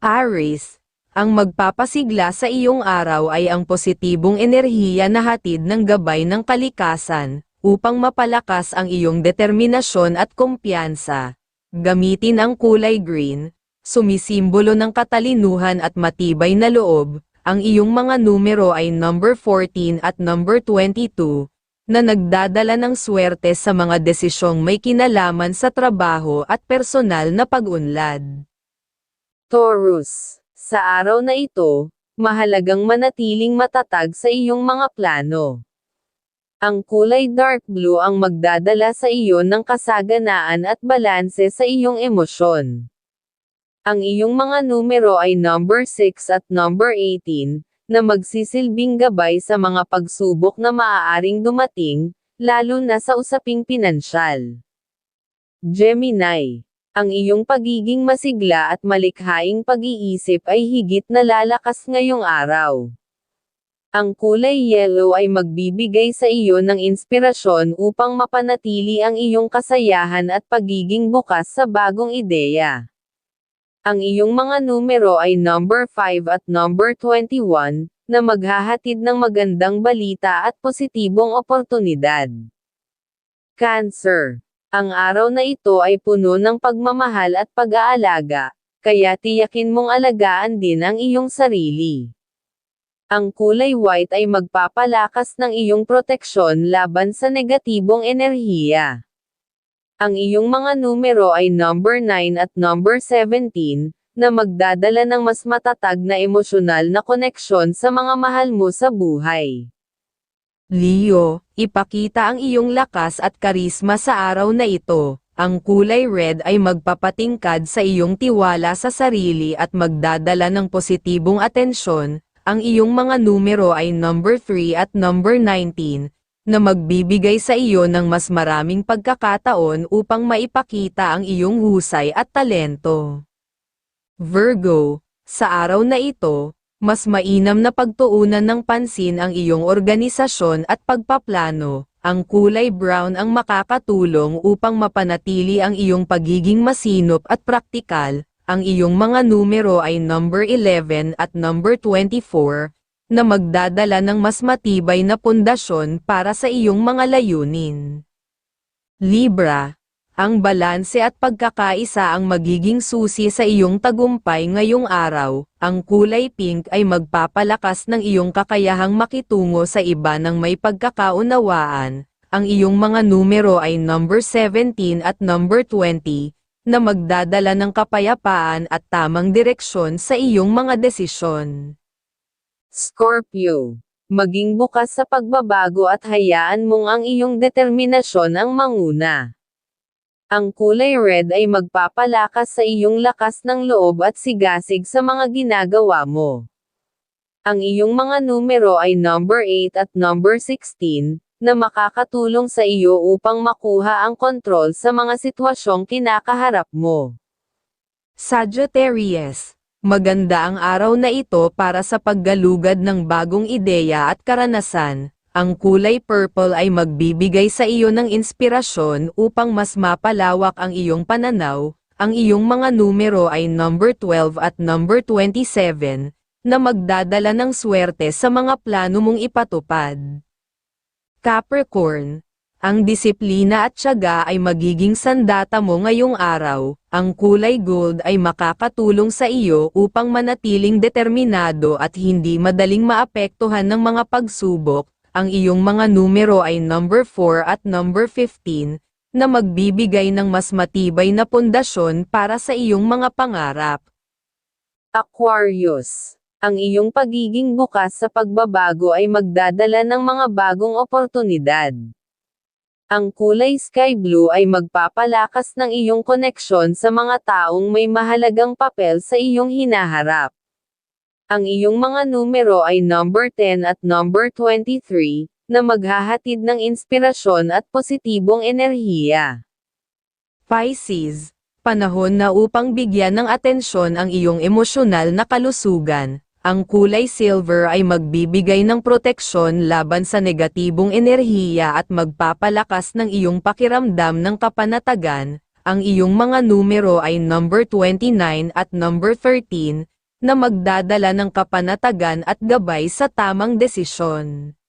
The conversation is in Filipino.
Aries, ang magpapasigla sa iyong araw ay ang positibong enerhiya na hatid ng gabay ng kalikasan, upang mapalakas ang iyong determinasyon at kumpiyansa. Gamitin ang kulay green, sumisimbolo ng katalinuhan at matibay na loob, ang iyong mga numero ay number 14 at number 22, na nagdadala ng swerte sa mga desisyong may kinalaman sa trabaho at personal na pag-unlad. Taurus, sa araw na ito, mahalagang manatiling matatag sa iyong mga plano. Ang kulay dark blue ang magdadala sa iyo ng kasaganaan at balanse sa iyong emosyon. Ang iyong mga numero ay number 6 at number 18, na magsisilbing gabay sa mga pagsubok na maaaring dumating, lalo na sa usaping pinansyal. Gemini ang iyong pagiging masigla at malikhaing pag-iisip ay higit na lalakas ngayong araw. Ang kulay yellow ay magbibigay sa iyo ng inspirasyon upang mapanatili ang iyong kasayahan at pagiging bukas sa bagong ideya. Ang iyong mga numero ay number 5 at number 21, na maghahatid ng magandang balita at positibong oportunidad. Cancer ang araw na ito ay puno ng pagmamahal at pag-aalaga, kaya tiyakin mong alagaan din ang iyong sarili. Ang kulay white ay magpapalakas ng iyong proteksyon laban sa negatibong enerhiya. Ang iyong mga numero ay number 9 at number 17, na magdadala ng mas matatag na emosyonal na koneksyon sa mga mahal mo sa buhay. Leo, ipakita ang iyong lakas at karisma sa araw na ito. Ang kulay red ay magpapatingkad sa iyong tiwala sa sarili at magdadala ng positibong atensyon. Ang iyong mga numero ay number 3 at number 19, na magbibigay sa iyo ng mas maraming pagkakataon upang maipakita ang iyong husay at talento. Virgo, sa araw na ito, mas mainam na pagtuunan ng pansin ang iyong organisasyon at pagpaplano. Ang kulay brown ang makakatulong upang mapanatili ang iyong pagiging masinop at praktikal. Ang iyong mga numero ay number 11 at number 24, na magdadala ng mas matibay na pundasyon para sa iyong mga layunin. Libra, ang balanse at pagkakaisa ang magiging susi sa iyong tagumpay ngayong araw. Ang kulay pink ay magpapalakas ng iyong kakayahang makitungo sa iba ng may pagkakaunawaan. Ang iyong mga numero ay number 17 at number 20, na magdadala ng kapayapaan at tamang direksyon sa iyong mga desisyon. Scorpio Maging bukas sa pagbabago at hayaan mong ang iyong determinasyon ang manguna. Ang kulay red ay magpapalakas sa iyong lakas ng loob at sigasig sa mga ginagawa mo. Ang iyong mga numero ay number 8 at number 16, na makakatulong sa iyo upang makuha ang kontrol sa mga sitwasyong kinakaharap mo. Sagittarius, maganda ang araw na ito para sa paggalugad ng bagong ideya at karanasan, ang kulay purple ay magbibigay sa iyo ng inspirasyon upang mas mapalawak ang iyong pananaw. Ang iyong mga numero ay number 12 at number 27, na magdadala ng swerte sa mga plano mong ipatupad. Capricorn, ang disiplina at tiyaga ay magiging sandata mo ngayong araw. Ang kulay gold ay makakatulong sa iyo upang manatiling determinado at hindi madaling maapektuhan ng mga pagsubok, ang iyong mga numero ay number 4 at number 15, na magbibigay ng mas matibay na pundasyon para sa iyong mga pangarap. Aquarius Ang iyong pagiging bukas sa pagbabago ay magdadala ng mga bagong oportunidad. Ang kulay sky blue ay magpapalakas ng iyong koneksyon sa mga taong may mahalagang papel sa iyong hinaharap. Ang iyong mga numero ay number 10 at number 23, na maghahatid ng inspirasyon at positibong enerhiya. Pisces, panahon na upang bigyan ng atensyon ang iyong emosyonal na kalusugan. Ang kulay silver ay magbibigay ng proteksyon laban sa negatibong enerhiya at magpapalakas ng iyong pakiramdam ng kapanatagan. Ang iyong mga numero ay number 29 at number 13, na magdadala ng kapanatagan at gabay sa tamang desisyon.